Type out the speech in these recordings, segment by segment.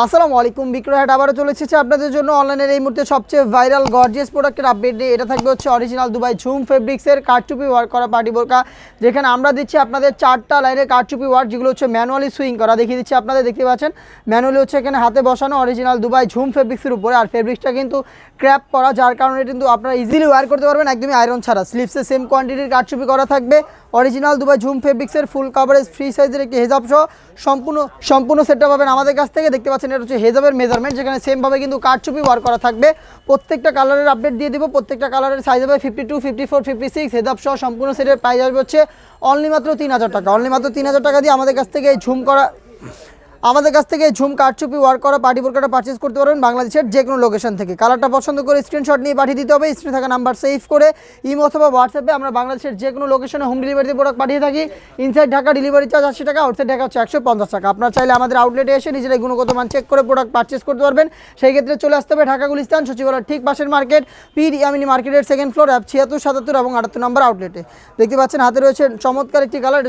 আসসালামু আলাইকুম, বিক্রয় হাট আবারও চলে এসেছে আপনাদের জন্য অনলাইনের এই মুহূর্তে সবচেয়ে ভাইরাল গর্জিয়াস প্রোডাক্টের আপডেট নিয়ে। এটা থাকবে হচ্ছে অরিজিনাল দুবাই ঝুম ফেব্রিক্সের কারচুপি ওয়ার্ক করা পার্টি বোরকা, যেখানে আমরা দিচ্ছি আপনাদের চারটা লাইনের কারচুপি ওয়ার্ক যেগুলো হচ্ছে ম্যানুয়ালি সুইং করা। দেখিয়ে দিচ্ছি আপনাদের, দেখতে পাচ্ছেন? ম্যানুয়ালি হচ্ছে এখানে হাতে বসানো অরিজিনাল দুবাই ঝুম ফেব্রিক্সের উপরে। আর ফেব্রিক্সটা কিন্তু ক্র্যাপ করা, যার কারণে কিন্তু আপনারা ইজিলি ওয়ার করতে পারবেন, একদমই আয়রন ছাড়া। স্লিপসে সেম কোয়ান্টিটির কারচুপি করা থাকবে। অরিজিনাল দুবাই ঝুম ফেব্রিক্সের ফুল কাভারেজ ফ্রি সাইজের একটি হেজাব সহ সম্পূর্ণ সম্পূর্ণ সেটটা পাবেন আমাদের কাছ থেকে। দেখতে পাচ্ছেন এটা হচ্ছে হেজাবের মেজারমেন্ট যেখানে সেমভাবে কিন্তু কারচুপি ওয়ার করা থাকবে। প্রত্যেকটা কালারের আপডেট দিয়ে দিব, প্রত্যেকটা কালারের সাইজ হবে fifty two fifty four fifty six হেজাব সহ সম্পূর্ণ সেটের প্রাইস আসবে হচ্ছে অনলি মাত্র তিন হাজার টাকা। অনলি মাত্র তিন হাজার টাকা দিয়ে আমাদের কাছ থেকে এই ঝুম করা আমাদের কাছ থেকে ঝুম কারচুপি ওয়ার্ক করা পার্টি বোরকাটা পারচেস করতে পারবেন বাংলাদেশের যে কোনো লোকেশন থেকে। কালারটা পছন্দ করে স্ক্রিনশট নিয়ে পাঠিয়ে দিতে হবে স্ক্রিনে থাকা নাম্বার সেভ করে ইমো অথবা হোয়াটসঅ্যাপে আমরা বাংলাদেশের যে কোনো লোকেশনে হোম ডেলিভারিতে প্রোডাক্ট পাঠিয়ে থাকি। ইনসাইড ঢাকা ডেলিভারি চার্জ আশি টাকা আউটসাইড ঢাকা হচ্ছে একশো পঞ্চাশ টাকা। আপনার চাইলে আমাদের আউটলেটে এসে নিজেরাই গুণগত মান চেক করে প্রোডাক্ট পারচেস করতে পারবেন। সেই ক্ষেত্রে চলে আসতে হবে ঢাকা গুলিস্তান, সচিবালয়ের ঠিক পাশের মার্কেট পির ইয়ামিনি মার্কেটের সেকেন্ড ফ্লোর অ্যাপ ছিয়াত্তর, সাতাত্তর এবং আটাত্তর নম্বর আউটলেটে দেখতে পাচ্ছেন হাতে রয়েছে চমৎকার একটি কালার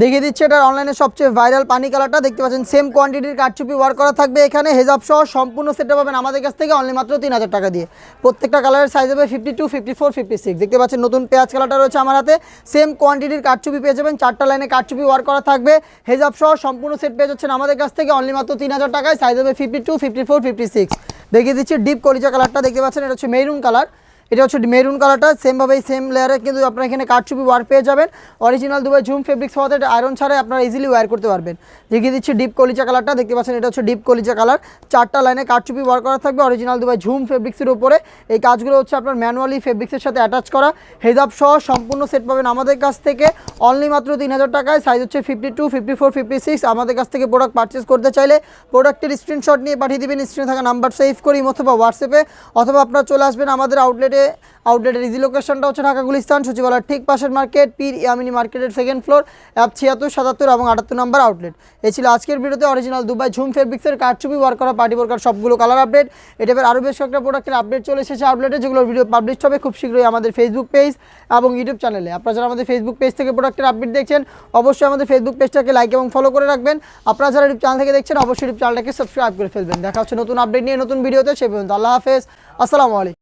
দেখিয়ে দিচ্ছে এটা অনলাইনে সবচেয়ে ভাইরাল পানি কালারটা দেখতে পাচ্ছেন সেম কোয়ান্টিটির কারচুপি ওয়ার্ক করা থাকবে এখানে, হেজাব সহ সম্পূর্ণ সেটটা পাবেন আমাদের কাছ থেকে অনলি মাত্র তিন হাজার টাকা দিয়ে। প্রত্যেকটা কালারের সাইজ হবে fifty two fifty four fifty six দেখতে পাচ্ছেন নতুন পেঁয়াজ কালারটা রয়েছে আমার হাতে। সেম কোয়ান্টিটির কারচুপি পেয়ে যাবেন, চারটা লাইনে কারচুপি ওয়ার্ক করা থাকবে। হেজাব সহ সম্পূর্ণ সেট পেয়ে যাচ্ছেন আমাদের কাছ থেকে অনলি মাত্র তিন হাজার টাকায়। সাইজ হবে fifty two fifty four fifty six দেখিয়ে দিচ্ছি ডিপ কলিজা কালারটা দেখতে পাচ্ছেন এটা হচ্ছে মেরুন কালার এটা হচ্ছে মেরুন কালারটা সেমভাবে সেম লেয়ারে কিন্তু আপনারা এখানে কাঠচুপি ওয়ার পেয়ে যাবেন। অরিজিনাল দুবাই ঝুম ফেব্রিক্স হওয়াতে এটা আয়রন ছাড়াই আপনারা ইজিলি ওয়্যার করতে পারবেন। দেখিয়ে দিচ্ছি ডিপ কলিচা কালারটা দেখতে পাচ্ছেন এটা হচ্ছে ডিপ কলিচা কালার চারটা লাইনে কাঠচুপি ওয়ার করা থাকবে অরিজিনাল দুবাই ঝুম ফেব্রিক্সের উপরে। এই কাজগুলো হচ্ছে আপনার ম্যানুয়ালি ফেব্রিক্সের সাথে অ্যাটাচ করা। হেজাব সহ সম্পূর্ণ সেট পাবেন আমাদের কাছ থেকে। অনলি মাত্র তিন হাজার টাকায়। সাইজ হচ্ছে fifty two fifty four fifty six আমাদের কাছ থেকে প্রোডাক্ট পারচেস করতে চাইলে প্রোডাক্টের স্ক্রিনশট নিয়ে পাঠিয়ে দেবেন। স্ক্রিনে থাকা নাম্বার সেভ করি অথবা হোয়াটসঅ্যাপে অথবা আপনারা চলে আসবেন আমাদের আউটলেটে আউটলেটের ইজি লোকেশনটা হচ্ছে ঢাকা গুলিস্তান, সচিবালয়ের ঠিক পাশের মার্কেট পীর ইয়ামিনি মার্কেটের সেকেন্ড ফ্লোর অ্যাপ ছিয়াত্তর, সাতাত্তর এবং আটাত্তর নম্বর আউটলেট এ ছিল আজকের ভিডিওতে অরিজিনাল দুবাই ঝুম ফেব্রিক্সের কারচুপি ওয়ার্ক করা পার্টি বোরকার সবগুলো কালার আপডেট এটা আরও বেশ কয়েকটা প্রোডাক্টের আপডেট চলে এসেছে আউটলেটে যেগুলোর ভিডিও পাবলিশ হবে খুব শীঘ্রই আমাদের ফেসবুক পেজ এবং ইউটিউব চ্যানেলে আপনারা যারা আমাদের ফেসবুক পেজ থেকে প্রোডাক্টের আপডেট দেখছেন, অবশ্যই আমাদের ফেসবুক পেজটাকে লাইক এবং ফলো করে রাখবেন। আপনারা যারা ইউটিউব চ্যানেল থেকে দেখছেন, অবশ্যই ইউটিউব চ্যানেলটাকে সাবস্ক্রাইব করে ফেলবেন। দেখা হচ্ছে নতুন আপডেট নিয়ে, নতুন ভিডিওতে সে পর্যন্ত আল্লাহ হাফেজ। আসসালামু আলাইকুম।